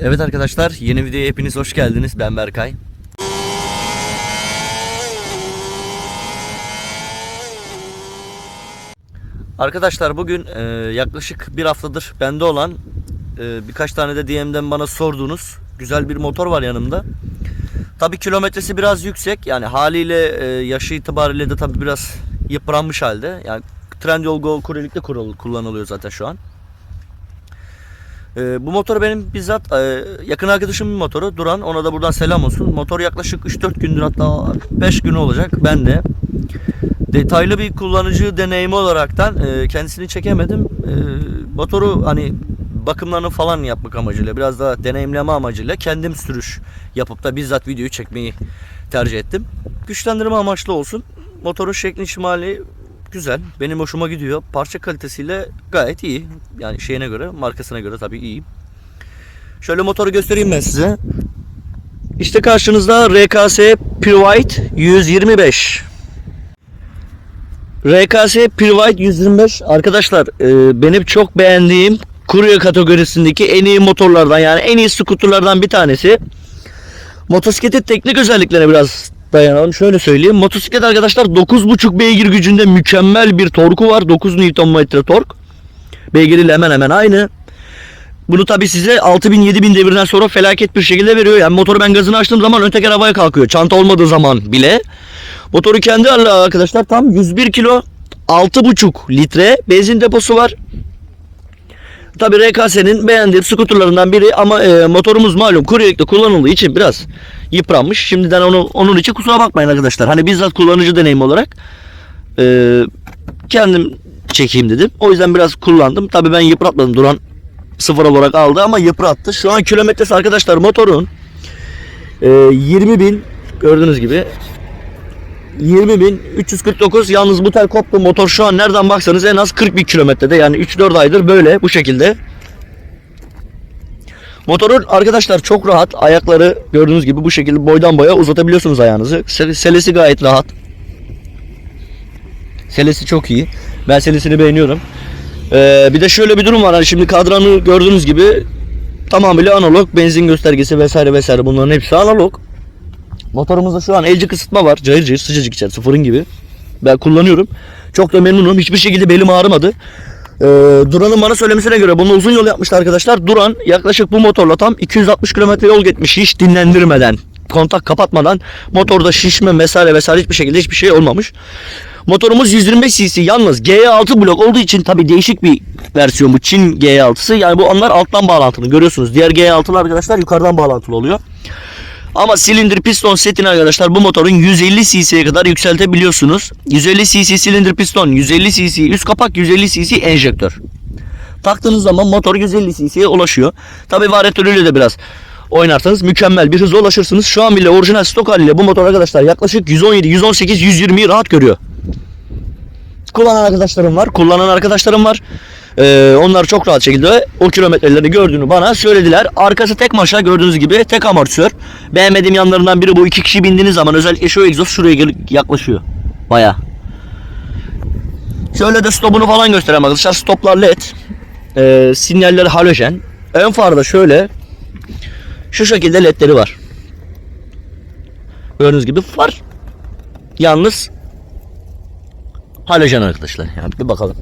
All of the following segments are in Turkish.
Evet arkadaşlar yeni videoya hepiniz hoş geldiniz. Ben Berkay. Arkadaşlar bugün e, yaklaşık bir haftadır bende olan e, birkaç tane de DM'den bana sorduğunuz güzel bir motor var yanımda. Tabi kilometresi biraz yüksek yani haliyle e, yaşı itibariyle de tabi biraz yıpranmış halde. Yani Trendyol Go kuryelikte kullanılıyor zaten şu an. Ee, bu motor benim bizzat e, yakın arkadaşımın motoru Duran. Ona da buradan selam olsun. Motor yaklaşık 3-4 gündür hatta 5 gün olacak. Ben de detaylı bir kullanıcı deneyimi olaraktan e, kendisini çekemedim. E, motoru hani bakımlarını falan yapmak amacıyla biraz daha deneyimleme amacıyla kendim sürüş yapıp da bizzat videoyu çekmeyi tercih ettim. Güçlendirme amaçlı olsun. Motorun şekli şimali güzel. Benim hoşuma gidiyor. Parça kalitesiyle gayet iyi. Yani şeyine göre, markasına göre tabii iyi. Şöyle motoru göstereyim ben size. İşte karşınızda RKS Purewhite 125. RKS Purewhite 125 arkadaşlar e, benim çok beğendiğim kurye kategorisindeki en iyi motorlardan yani en iyi skuterlardan bir tanesi. Motosikletin teknik özelliklerine biraz dayanalım. Şöyle söyleyeyim. Motosiklet arkadaşlar 9.5 beygir gücünde mükemmel bir torku var. 9 Nm tork. Beygiriyle hemen hemen aynı. Bunu tabi size 6000-7000 devirden sonra felaket bir şekilde veriyor. Yani motoru ben gazını açtığım zaman ön teker havaya kalkıyor. Çanta olmadığı zaman bile. Motoru kendi halinde arkadaşlar tam 101 kilo 6,5 litre benzin deposu var. Tabi RKS'nin beğendiğim skuterlarından biri ama e, motorumuz malum kuryelikte kullanıldığı için biraz yıpranmış. Şimdiden onu, onun için kusura bakmayın arkadaşlar. Hani bizzat kullanıcı deneyim olarak e, kendim çekeyim dedim. O yüzden biraz kullandım. Tabi ben yıpratmadım. Duran sıfır olarak aldı ama yıprattı. Şu an kilometresi arkadaşlar motorun e, 20 bin gördüğünüz gibi 20.349 yalnız bu tel koptu motor şu an nereden baksanız en az 40 bin kilometrede yani 3-4 aydır böyle bu şekilde. Motorun arkadaşlar çok rahat ayakları gördüğünüz gibi bu şekilde boydan boya uzatabiliyorsunuz ayağınızı. Sel- Selesi gayet rahat. Selesi çok iyi. Ben selesini beğeniyorum. Ee, bir de şöyle bir durum var. Hani şimdi kadranı gördüğünüz gibi tamamıyla analog. Benzin göstergesi vesaire vesaire bunların hepsi analog. Motorumuzda şu an elci kısıtma var. Cayır cayır sıcacık içerisi fırın gibi. Ben kullanıyorum. Çok da memnunum. Hiçbir şekilde belim ağrımadı. Ee, Duran'ın bana söylemesine göre bunu uzun yol yapmıştı arkadaşlar. Duran yaklaşık bu motorla tam 260 kilometre yol gitmiş hiç dinlendirmeden. Kontak kapatmadan motorda şişme vesaire vesaire hiçbir şekilde hiçbir şey olmamış. Motorumuz 125 cc yalnız G6 blok olduğu için tabi değişik bir versiyon bu Çin G6'sı. Yani bu onlar alttan bağlantılı görüyorsunuz. Diğer G6'lar arkadaşlar yukarıdan bağlantılı oluyor. Ama silindir piston setini arkadaşlar bu motorun 150 cc'ye kadar yükseltebiliyorsunuz. 150 cc silindir piston, 150 cc üst kapak, 150 cc enjektör. Taktığınız zaman motor 150 cc'ye ulaşıyor. Tabi varyatörüyle de biraz oynarsanız mükemmel bir hıza ulaşırsınız. Şu an bile orijinal stok haliyle bu motor arkadaşlar yaklaşık 117, 118, 120'yi rahat görüyor. Kullanan arkadaşlarım var. Kullanan arkadaşlarım var. Ee, onlar çok rahat şekilde o kilometrelerini gördüğünü bana söylediler. Arkası tek maşa gördüğünüz gibi tek amortisör. Beğenmediğim yanlarından biri bu iki kişi bindiğiniz zaman özellikle şu egzoz şuraya yaklaşıyor. Baya. Şöyle de stopunu falan göstereyim arkadaşlar. Stoplar led. Ee, sinyalleri halojen. Ön farda şöyle şu şekilde ledleri var. Gördüğünüz gibi var. Yalnız halojen arkadaşlar. Yani bir bakalım.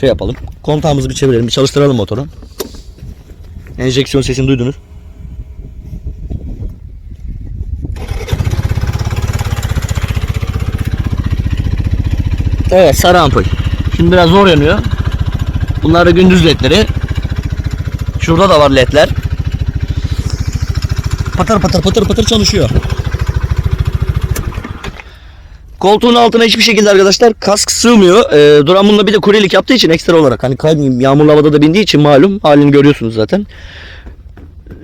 Şey yapalım. Kontağımızı bir çevirelim. Bir çalıştıralım motoru. Enjeksiyon sesini duydunuz. Evet sarı ampul. Şimdi biraz zor yanıyor. Bunlar da gündüz ledleri. Şurada da var ledler. Patır patır patır patır çalışıyor. Koltuğun altına hiçbir şekilde arkadaşlar kask sığmıyor. Ee, Duran bununla bir de kuryelik yaptığı için ekstra olarak hani kaymayayım yağmurlu havada da bindiği için malum halini görüyorsunuz zaten.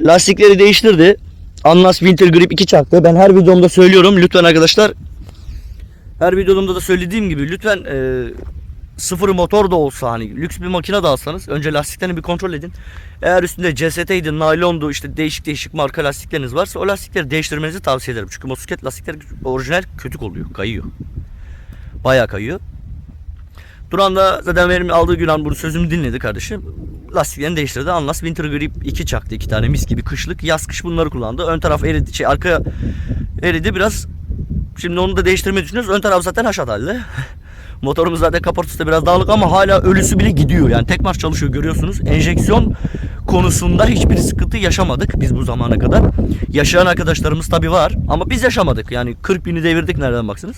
Lastikleri değiştirdi. Anlas Winter Grip 2 çaktı. Ben her videomda söylüyorum lütfen arkadaşlar. Her videomda da söylediğim gibi lütfen e, sıfır motor da olsa hani lüks bir makine de alsanız önce lastiklerini bir kontrol edin. Eğer üstünde CST'ydi, naylondu işte değişik değişik marka lastikleriniz varsa o lastikleri değiştirmenizi tavsiye ederim. Çünkü motosiklet lastikleri orijinal kötü oluyor, kayıyor. Bayağı kayıyor. Duran da zaten benim aldığı gün an bunu sözümü dinledi kardeşim. Lastiklerini değiştirdi. Anlas Winter Grip 2 çaktı. iki tane mis gibi kışlık. Yaz kış bunları kullandı. Ön taraf eridi. Şey, arka eridi biraz. Şimdi onu da değiştirmeyi düşünüyoruz. Ön taraf zaten haşat halde. Motorumuz zaten kaportası da biraz dağılık ama hala ölüsü bile gidiyor. Yani tek marş çalışıyor görüyorsunuz. Enjeksiyon konusunda hiçbir sıkıntı yaşamadık biz bu zamana kadar. Yaşayan arkadaşlarımız tabi var ama biz yaşamadık. Yani 40 bini devirdik nereden baksanız.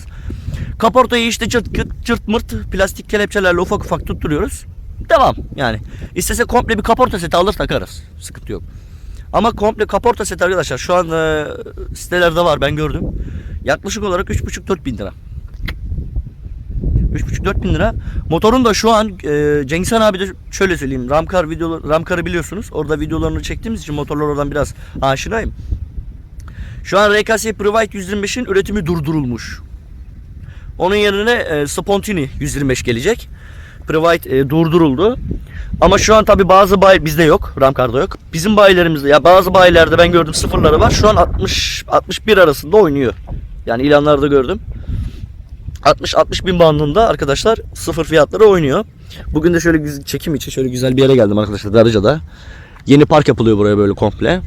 Kaportayı işte çırt, çırt, çırt mırt plastik kelepçelerle ufak ufak tutturuyoruz. Devam yani. İstese komple bir kaporta seti alır takarız. Sıkıntı yok. Ama komple kaporta seti arkadaşlar şu an e, sitelerde var ben gördüm. Yaklaşık olarak 3,5-4 bin lira. 3,5-4 bin lira. Motorun da şu an e, Cengiz Han abi de şöyle söyleyeyim. Ramkar video Ramkar'ı biliyorsunuz. Orada videolarını çektiğimiz için motorlar oradan biraz aşinayım. Şu an RKS Private 125'in üretimi durdurulmuş. Onun yerine e, Spontini 125 gelecek. Private e, durduruldu. Ama şu an tabi bazı bay bizde yok. Ramkar'da yok. Bizim bayilerimizde ya bazı bayilerde ben gördüm sıfırları var. Şu an 60 61 arasında oynuyor. Yani ilanlarda gördüm. 60-60 bin bandında arkadaşlar sıfır fiyatları oynuyor. Bugün de şöyle çekim için şöyle güzel bir yere geldim arkadaşlar Darıca'da. Yeni park yapılıyor buraya böyle komple.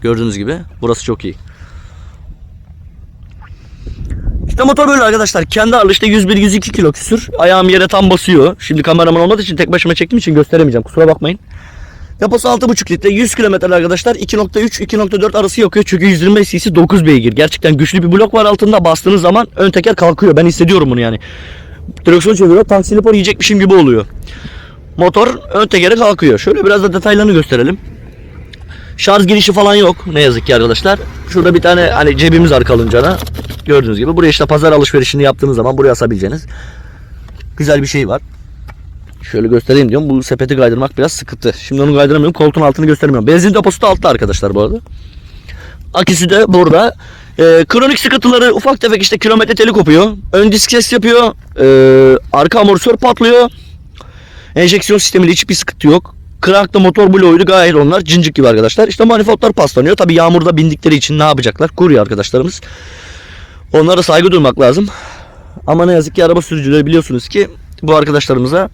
Gördüğünüz gibi burası çok iyi. İşte motor böyle arkadaşlar. Kendi ağırlığı işte 101-102 kilo küsür. Ayağım yere tam basıyor. Şimdi kameraman olmadığı için tek başıma çektiğim için gösteremeyeceğim. Kusura bakmayın. Deposu 6,5 litre 100 kilometre arkadaşlar 2.3-2.4 arası yakıyor çünkü 125 cc 9 beygir. Gerçekten güçlü bir blok var altında bastığınız zaman ön teker kalkıyor. Ben hissediyorum bunu yani. Direksiyon çeviriyor tank slipper yiyecekmişim gibi oluyor. Motor ön tekeri kalkıyor. Şöyle biraz da detaylarını gösterelim. Şarj girişi falan yok ne yazık ki arkadaşlar. Şurada bir tane hani cebimiz var kalıncana. Gördüğünüz gibi buraya işte pazar alışverişini yaptığınız zaman buraya asabileceğiniz güzel bir şey var. Şöyle göstereyim diyorum. Bu sepeti kaydırmak biraz sıkıntı. Şimdi onu kaydıramıyorum. Koltuğun altını göstermiyorum. Benzin deposu da altta arkadaşlar bu arada. Aküsü de burada. Ee, kronik sıkıntıları ufak tefek işte kilometre teli kopuyor. Ön disk ses yapıyor. Ee, arka amortisör patlıyor. Enjeksiyon sistemiyle hiçbir sıkıntı yok. Krank'ta motor bloğuydu gayet onlar cincik gibi arkadaşlar. İşte manifoldlar paslanıyor. Tabi yağmurda bindikleri için ne yapacaklar? Kurye arkadaşlarımız. Onlara saygı duymak lazım. Ama ne yazık ki araba sürücüleri biliyorsunuz ki bu arkadaşlarımıza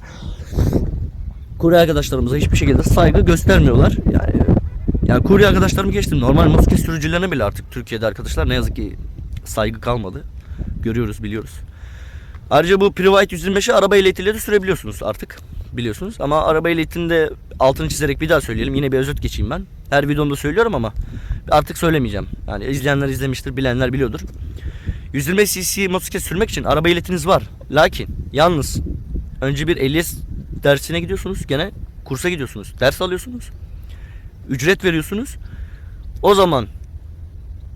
kurye arkadaşlarımıza hiçbir şekilde saygı göstermiyorlar. Yani yani kurye arkadaşlarımı geçtim. Normal motosiklet sürücülerine bile artık Türkiye'de arkadaşlar ne yazık ki saygı kalmadı. Görüyoruz, biliyoruz. Ayrıca bu Private 125'i araba ehliyetiyle de sürebiliyorsunuz artık. Biliyorsunuz. Ama araba ehliyetinde altını çizerek bir daha söyleyelim. Yine bir özet geçeyim ben. Her videomda söylüyorum ama artık söylemeyeceğim. Yani izleyenler izlemiştir, bilenler biliyordur. 125 cc motosiklet sürmek için araba ehliyetiniz var. Lakin yalnız önce bir ehliyet dersine gidiyorsunuz. Gene kursa gidiyorsunuz. Ders alıyorsunuz. Ücret veriyorsunuz. O zaman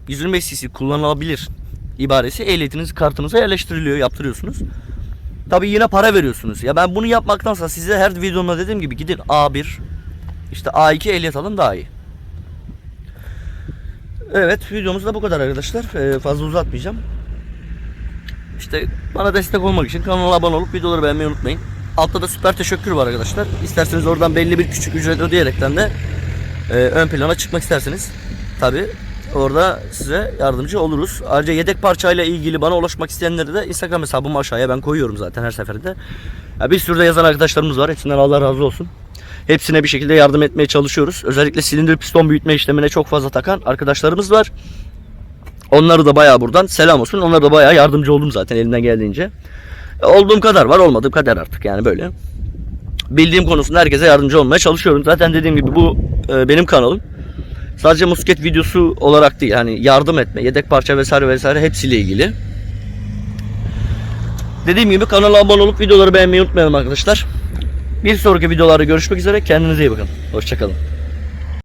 125 cc kullanılabilir ibaresi ehliyetiniz kartınıza yerleştiriliyor, yaptırıyorsunuz. Tabii yine para veriyorsunuz. Ya ben bunu yapmaktansa size her videomda dediğim gibi gidin A1 işte A2 ehliyet alın daha iyi. Evet videomuz da bu kadar arkadaşlar. Ee, fazla uzatmayacağım. İşte bana destek olmak için kanala abone olup videoları beğenmeyi unutmayın. Altta da süper teşekkür var arkadaşlar. İsterseniz oradan belli bir küçük ücret ödeyerekten de e, ön plana çıkmak isterseniz tabi orada size yardımcı oluruz. Ayrıca yedek parçayla ilgili bana ulaşmak isteyenleri de Instagram hesabımı aşağıya ben koyuyorum zaten her seferinde. Ya bir sürü de yazan arkadaşlarımız var. Hepsinden Allah razı olsun. Hepsine bir şekilde yardım etmeye çalışıyoruz. Özellikle silindir piston büyütme işlemine çok fazla takan arkadaşlarımız var. Onları da bayağı buradan selam olsun. Onlara da bayağı yardımcı oldum zaten elimden geldiğince. Olduğum kadar var, olmadığım kadar artık yani böyle. Bildiğim konusunda herkese yardımcı olmaya çalışıyorum. Zaten dediğim gibi bu e, benim kanalım. Sadece musket videosu olarak değil. Hani yardım etme, yedek parça vesaire vesaire hepsiyle ilgili. Dediğim gibi kanala abone olup videoları beğenmeyi unutmayalım arkadaşlar. Bir sonraki videolarda görüşmek üzere. Kendinize iyi bakın. Hoşçakalın.